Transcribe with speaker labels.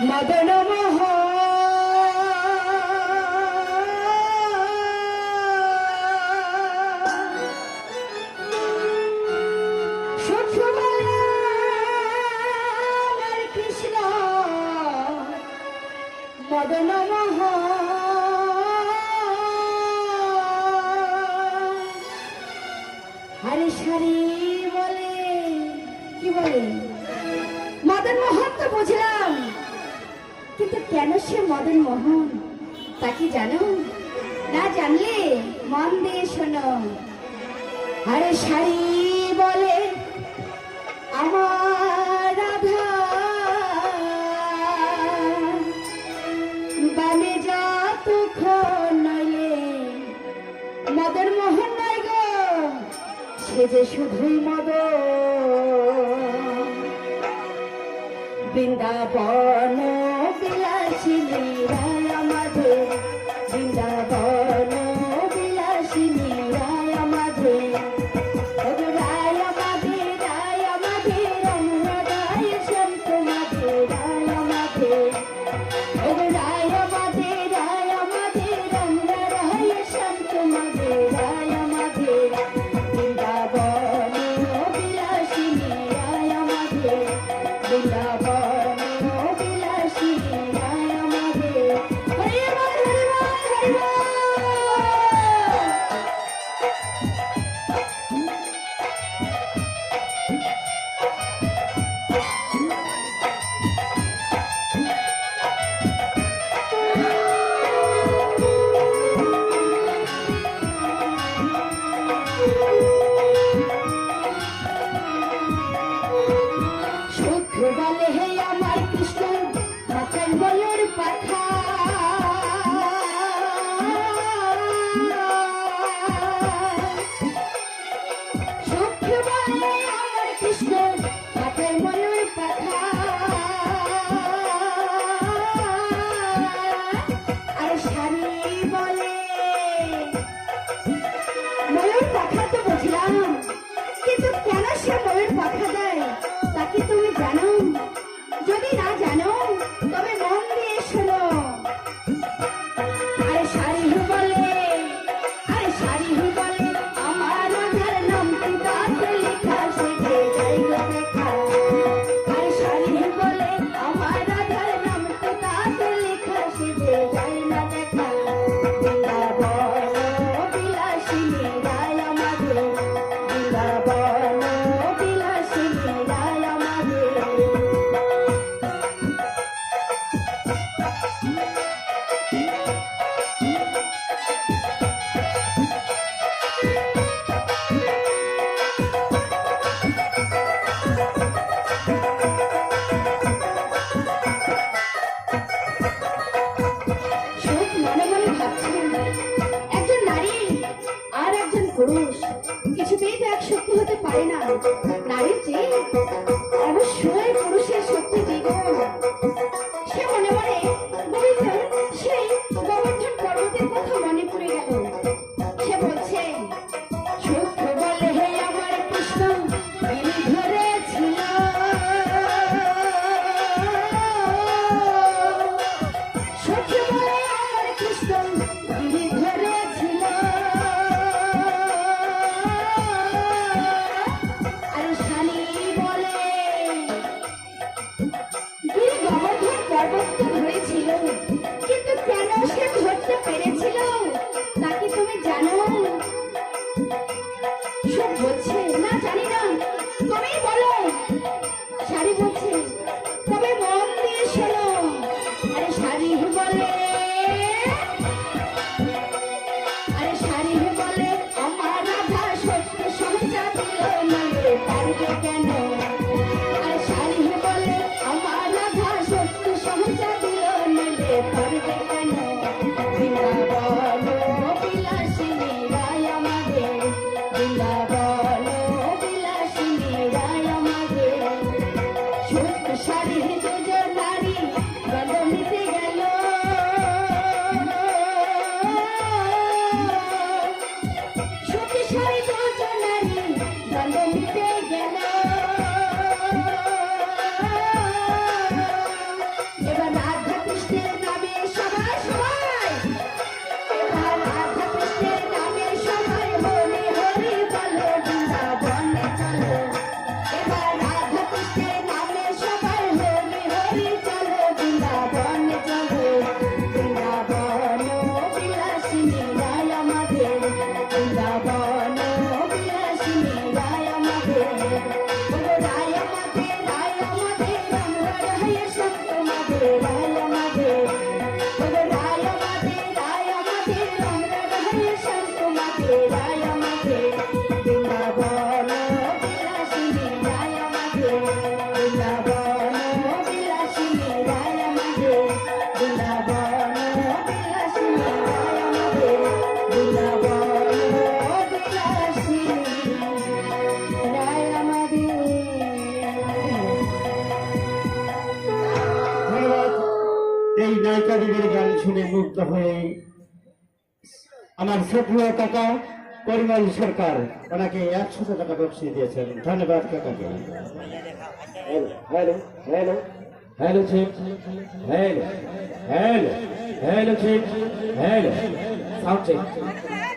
Speaker 1: মদন কৃষ্ণ মদন হরে সারি বলে কি বলে মদন মোহন তো বুঝলাম কেন সে মদন মোহন? তা কি জানো? না জানলে মন দিয়ে শোনো। আরে শাড়ি বলে আমার বানে মদন মোহন নয় গো, সে যে শুধুই মদন। বৃন্দাবন বিলাসী রাম কৃষ্ণ মানুষ। কিছুতেই তো এক সত্য হতে পারে না।
Speaker 2: নায়িকাদের গান শুনে মুগ্ধ হয়ে আমার শ্রদ্ধেয় কাকা, পরিমল সরকার, ওনাকে একশত টাকা বক্সিয়ে দিয়েছেন। ধন্যবাদ কাকাকে। Hello hello hello hello hello hello hello hello, sound